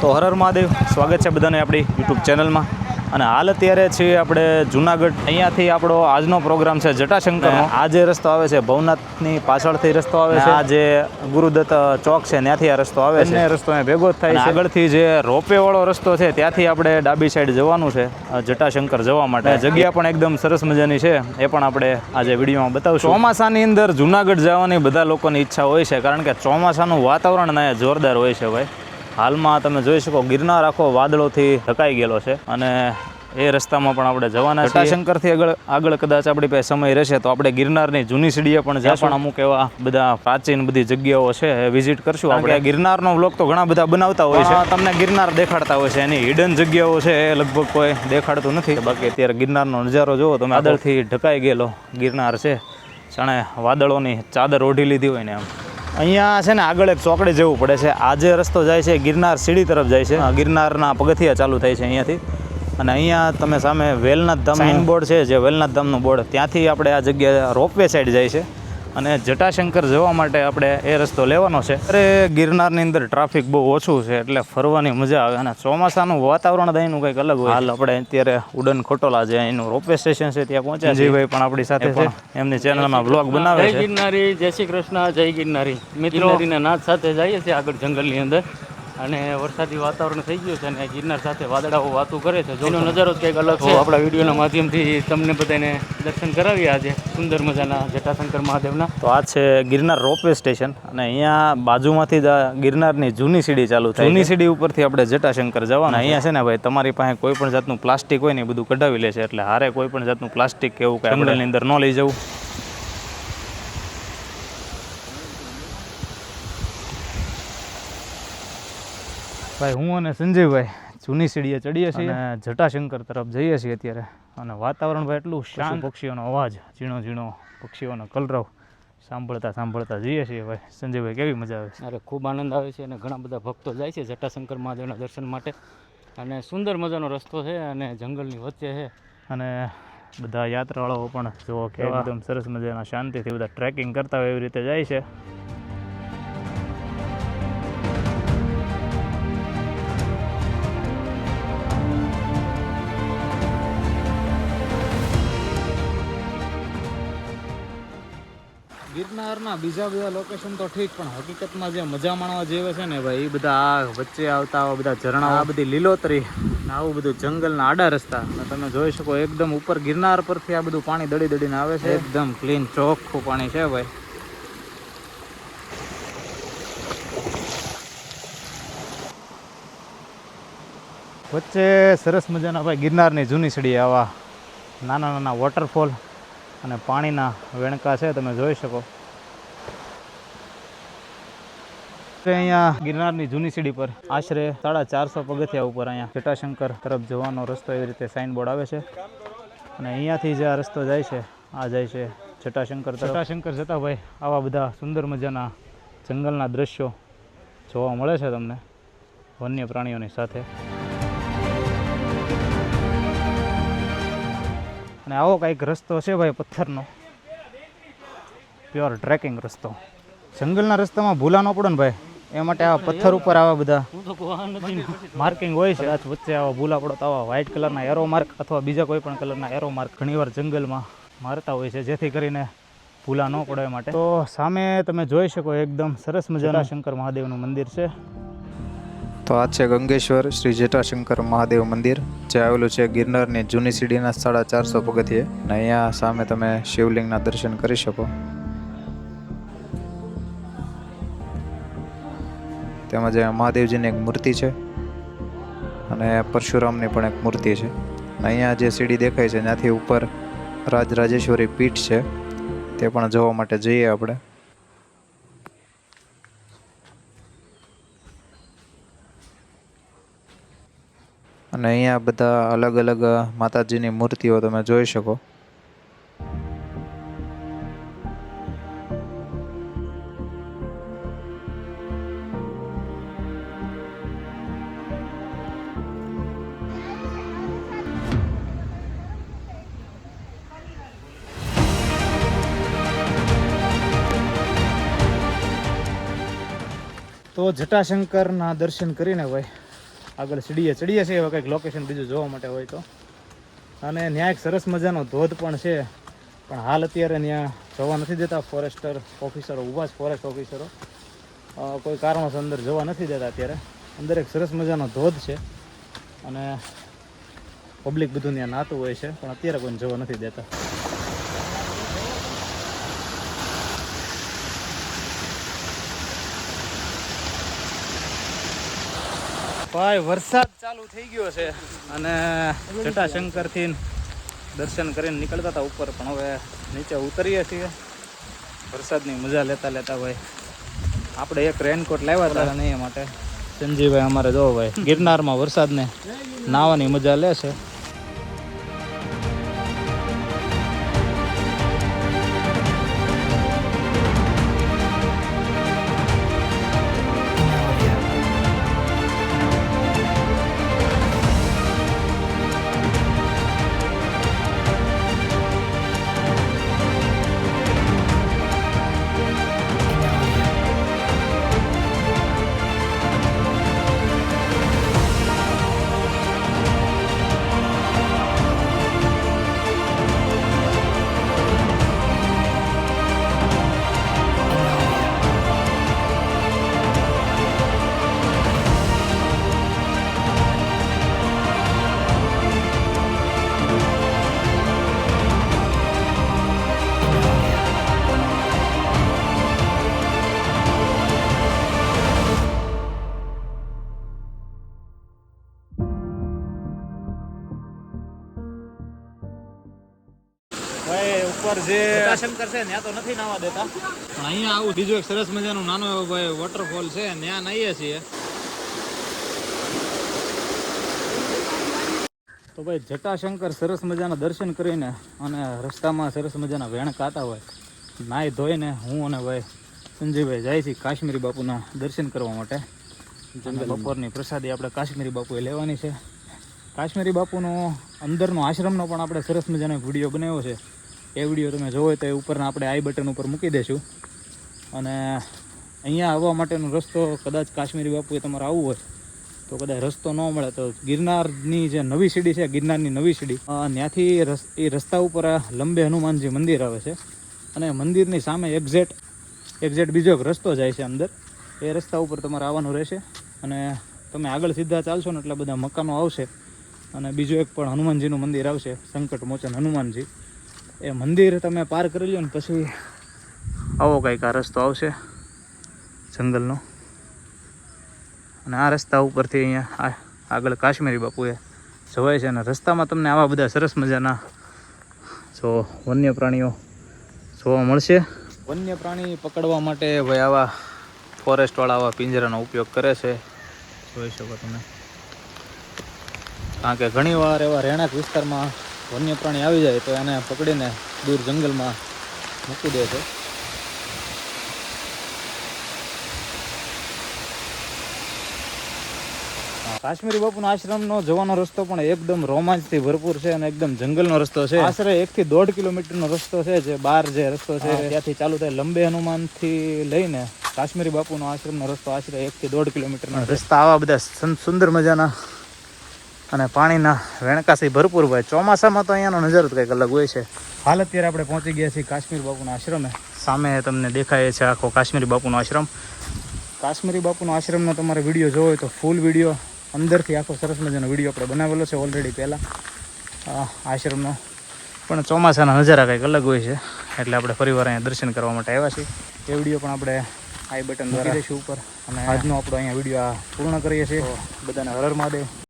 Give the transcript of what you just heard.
તો હરર મહાદેવ. સ્વાગત છે બધાને આપણી યુટ્યુબ ચેનલમાં. અને હાલ અત્યારે છીએ આપણે જુનાગઢ. અહીંયાથી આપણો આજનો પ્રોગ્રામ છે જટાશંકર આ જે રસ્તો આવે છે ભવનાથની પાછળથી રસ્તો આવે છે. આ જે ગુરુદત્ત ચોક છે ત્યાંથી આ રસ્તો આવે છે. રસ્તો અહીંયા ભેગો જ થાય છે. આગળથી જે રોપે વાળો રસ્તો છે ત્યાંથી આપણે ડાબી સાઈડ જવાનું છે જટાશંકર જવા માટે. જગ્યા પણ એકદમ સરસ મજાની છે એ પણ આપણે આજે વિડીયોમાં બતાવશું. ચોમાસાની અંદર જુનાગઢ જવાની બધા લોકોની ઈચ્છા હોય છે કારણ કે ચોમાસાનું વાતાવરણ અહીંયા જોરદાર હોય છે ભાઈ. હાલમાં તમે જોઈ શકો ગિરનાર આખો વાદળોથી ઢકાઈ ગયેલો છે અને એ રસ્તામાં પણ આપણે જવાના છે જટાશંકરથી આગળ આગળ કદાચ આપણી પાસે સમય રહેશે તો આપણે ગિરનારની જૂની સીડીએ પણ જ્યાં પણ અમુક એવા બધા પ્રાચીન બધી જગ્યાઓ છે એ વિઝિટ કરશું આપણે. ગિરનારનો વ્લોગ તો ઘણા બધા બનાવતા હોય છે. તમને ગિરનાર દેખાડતા હોય છે. એની હિડન જગ્યાઓ છે એ લગભગ કોઈ દેખાડતું નથી. બાકી અત્યારે ગિરનારનો નજારો જુઓ તમે આદળથી ઢકાઈ ગયેલો ગિરનાર છે. જાણે વાદળોની ચાદર ઓઢી લીધી હોય ને એમ. અહીંયા છે ને આગળ એક ચોકડી જવું પડે છે. આ જે રસ્તો જાય છે ગિરનાર સીડી તરફ જાય છે. આ ગિરનારના પગથિયા ચાલુ થાય છે અહીંયાથી. અને અહીંયા તમે સામે વેલનાથ ધામ બોર્ડ છે જે વેલનાથ ધામનું બોર્ડ ત્યાંથી આપણે આ જગ્યા રોપવે સાઈડ જાય છે. અને જટાશંકર જવા માટે આપણે એ રસ્તો લેવાનો છે. અરે ગિરનારની અંદર ટ્રાફિક બહુ ઓછું છે એટલે ફરવાની મજા આવે અને ચોમાસાનું વાતાવરણ અહીંનું કંઈક અલગ હોય. હાલ આપણે અત્યારે ઉડન ખોટોલા જે અહીંનું રોપવે સ્ટેશન છે ત્યાં પહોંચ્યા જીભાઈ પણ આપણી સાથે છે. એમની ચેનલમાં બ્લોગ બનાવે જય છે. ગિરનારી જય શ્રી કૃષ્ણ જય ગિરનારી. મિત્રો નાથ સાથે જઈએ છીએ આગળ જંગલની અંદર. અને વરસાદી વાતાવરણ થઈ ગયું છે અને ગિરનાર સાથે વાદળાઓ વાતું કરે છે. જેનો નજારો જ કંઈક અલગ છે. આપણા વિડીયોના માધ્યમથી તમને બધાને દર્શન કરાવીએ આજે. સુંદર મજાના જટાશંકર મહાદેવના. તો આ છે ગિરનાર રોપવે સ્ટેશન અને અહીંયા બાજુમાંથી જ ગિરનારની જૂની સીડી ચાલુ થાય જૂની સીડી ઉપરથી આપણે જટાશંકર જવાના. અહીંયા છે ને ભાઈ તમારી પાસે કોઈ પણ જાતનું પ્લાસ્ટિક હોય ને એ બધું કઢાવી લે છે. એટલે હારે કોઈ પણ જાતનું પ્લાસ્ટિક કે એવું કાંઈ અંદર ન લઈ જવું. ભાઈ હું અને સંજયભાઈ જૂની સીડીએ ચડીએ છીએ. અને જટાશંકર તરફ જઈએ છીએ અત્યારે. અને વાતાવરણ ભાઈ એટલું શાંત પક્ષીઓનો અવાજ ઝીણો ઝીણો પક્ષીઓનો કલરવ સાંભળતા સાંભળતા જઈએ છીએ ભાઈ. સંજયભાઈ કેવી મજા આવે છે? અરે ખૂબ આનંદ આવે છે અને ઘણા બધા ભક્તો જાય છે જટાશંકર મહાદેવના દર્શન માટે. અને સુંદર મજાનો રસ્તો છે અને જંગલની વચ્ચે છે. અને બધા યાત્રાળુઓ પણ જુઓ કે એકદમ સરસ મજાના શાંતિથી બધા ટ્રેકિંગ કરતા હોય એવી રીતે જાય છે. ગિરનારના બીજા બધા લોકેશન તો ઠીક, પણ હકીકતમાં જે મજા માણવા જેવે છે ને ભાઈ એ બધા આ વચ્ચે આવતા આવા બધા ઝરણા આ બધી લીલોતરી આવું બધું જંગલના આડા રસ્તા. તમે જોઈ શકો એકદમ ઉપર ગિરનાર પરથી આ બધું પાણી દડી દડીને આવે છે. એકદમ ક્લીન ચોખ્ખું પાણી છે ભાઈ. વચ્ચે સરસ મજાના ભાઈ ગિરનારની જૂની સીડી આવા નાના નાના વોટરફોલ અને પાણીના વેણકા છે, તમે જોઈ શકો. અહીંયા ગિરનારની જૂની સીડી પર આશરે સાડા ચારસો પગથિયા ઉપર અહીંયા જટાશંકર તરફ જવાનો રસ્તો એવી રીતે સાઇન બોર્ડ આવે છે. અને અહીંયાથી જે આ રસ્તો જાય છે, આ જાય છે જટાશંકર. જટાશંકર જતા ભાઈ આવા બધા સુંદર મજાના જંગલના દ્રશ્યો જોવા મળે છે તમને વન્ય પ્રાણીઓની સાથે. અને આવો કંઈક રસ્તો છે ભાઈ પથ્થરનો. પ્યોર ટ્રેકિંગ રસ્તો. જંગલના રસ્તામાં ભૂલા ન પડે ને ભાઈ. એ માટે આવા પથ્થર ઉપર આવા બધા માર્કિંગ હોય છે. આજ વચ્ચે આવા ભૂલા પડો તો આવા વ્હાઇટ કલરના એરો માર્ક અથવા બીજા કોઈ પણ કલરના એરો માર્ક ઘણીવાર જંગલમાં મારતા હોય છે જેથી કરીને ભૂલા ન પડે એ માટે. તો સામે તમે જોઈ શકો એકદમ સરસ મજાના શંકર મહાદેવનું મંદિર છે. તો આ છે ગંગેશ્વર શ્રી જેટાશંકર મહાદેવ મંદિર, જે આવેલું છે ગિરનારની જૂની સીડીના સાડા ચારસો પગથિયે. અને અહીંયા સામે તમે શિવલિંગના દર્શન કરી શકો. તેમજ મહાદેવજીની એક મૂર્તિ છે અને પરશુરામની પણ એક મૂર્તિ છે. અને અહીંયા જે સીડી દેખાય છે, ત્યાંથી ઉપર રાજરાજેશ્વરી પીઠ છે. તે પણ જોવા માટે જઈએ આપણે. અને અહીંયા બધા અલગ અલગ માતાજીની મૂર્તિઓ તમે જોઈ શકો. તો જટાશંકરના દર્શન કરીને ભાઈ આગળ સીડીએ ચડીએ છીએ હવે કંઈક લોકેશન બીજું જોવા માટે હોય તો. અને ત્યાં એક સરસ મજાનો ધોધ પણ છે. પણ હાલ અત્યારે ત્યાં જવા નથી દેતા ફોરેસ્ટર ઓફિસરો ઊભા જ ફોરેસ્ટ ઓફિસરો કોઈ કારણોસર અંદર જવા નથી દેતા અત્યારે. અંદર એક સરસ મજાનો ધોધ છે. અને પબ્લિક બધું ત્યાં નાતું હોય છે, પણ અત્યારે કોઈને જવા નથી દેતા. ભાઈ, વરસાદ ચાલુ થઈ ગયો છે અને જટાશંકરથી દર્શન કરીને નીકળતા હતા ઉપર, પણ હવે નીચે ઉતરીએ છીએ. વરસાદની મજા લેતા લેતા ભાઈ, આપણે એક રેનકોટ લાવ્યા હતા નહીં એ માટે સંજીભાઈ અમારે જો ભાઈ ગિરનારમાં વરસાદને નાવાની મજા લે છે. શંકર છે ત્યાં તો નથી નાવા દેતા. પણ અહીંયા આવું બીજું એક સરસ મજાનું નાનો એવો ભાઈ વોટરફોલ છે ત્યાં નાહીએ છીએ. તો ભાઈ જટાશંકર સરસ મજાના દર્શન કરીને અને રસ્તામાં સરસ મજાના વેણ કાતા હોય નાહી ધોઈને હું અને ભાઈ સંજયભાઈ જાય છે કાશ્મીરી બાપુના દર્શન કરવા માટે. બપોરની પ્રસાદી આપણે કાશ્મીરી બાપુએ લેવાની છે. કાશ્મીરી બાપુનો અંદરનો આશ્રમનો પણ આપણે સરસ મજાનો વીડિયો બનાવ્યો છે. એ વીડિયો તમે જોવો તો એ ઉપરના આપણે આઈ બટન ઉપર મૂકી દઈશું અને અહીંયા આવવા માટેનો રસ્તો કદાચ કાશ્મીરી બાપુએ તમારે આવવું હોય, તો કદાચ રસ્તો ન મળે તો ગિરનારની જે નવી સીડી છે, ગિરનારની નવી સીડી ત્યાંથી એ રસ્તા ઉપર લંબે હનુમાનજી મંદિર આવે છે. અને મંદિરની સામે એક્ઝેક્ટ એક્ઝેક્ટ બીજો એક રસ્તો જાય છે અંદર. એ રસ્તા ઉપર તમારે આવવાનું રહેશે. અને તમે આગળ સીધા ચાલશો ને એટલે બધા મકાનો આવશે. અને બીજું એક પણ હનુમાનજીનું મંદિર આવશે સંકટ મોચન હનુમાનજી. એ મંદિર તમે પાર કરી લો ને પછી આવો કંઈક આ રસ્તો આવશે જંગલનો. અને આ રસ્તા ઉપરથી અહીંયા આગળ કાશ્મીરી બાપુએ જવાય છે અને રસ્તામાં તમને આવા બધા સરસ મજાના જો વન્ય પ્રાણીઓ જોવા મળશે. વન્ય પ્રાણી પકડવા માટે ભાઈ આવા ફોરેસ્ટવાળા આવા પિંજરાનો ઉપયોગ કરે છે. જોઈ શકો તમે. કારણ કે ઘણીવાર એવા રહેણાંક વિસ્તારમાં વન્ય પ્રાણી આવી જાય તો એને પકડીને દૂર જંગલમાં મૂકી દે છે. કાશ્મીરી બાપુના આશ્રમનો જવાનો રસ્તો પણ એકદમ રોમાંચથી ભરપૂર છે અને એકદમ જંગલનો રસ્તો છે. આશરે એક થી દોઢ કિલોમીટરનો રસ્તો છે જે બાર જે રસ્તો છે. ત્યાંથી ચાલુ થાય લંબે હનુમાનથી લઈને કાશ્મીરી બાપુનો આશ્રમનો રસ્તો આશરે એક થી દોઢ કિલોમીટરનો રસ્તા આવા બધા સુંદર મજાના અને પાણીના વેણકાસી ભરપૂર હોય. ચોમાસામાં તો અહીંયાનો નજારો કંઈક અલગ હોય છે. હાલ અત્યારે આપણે પહોંચી ગયા છીએ કાશ્મીર બાપુના આશ્રમે. સામે તમને દેખાય છે આખો કાશ્મીરી બાપુનો આશ્રમ. કાશ્મીરી બાપુનો આશ્રમનો તમારે વીડિયો જોવો હોય તો ફૂલ વીડિયો અંદરથી આખો સરસ મજાનો વીડિયો આપણે બનાવેલો છે ઓલરેડી પહેલાં. આશ્રમનો. પણ ચોમાસાના નજારા કંઈક અલગ હોય છે. એટલે આપણે ફરીવાર અહીંયા દર્શન કરવા માટે આવ્યા છીએ. એ વીડિયો પણ આપણે આઈ બટન દ્વારા દઈશું ઉપર. અને આજનો આપણો અહીંયા વીડિયો આ પૂર્ણ કરીએ છીએ. બધાને હરર મહાદેવ.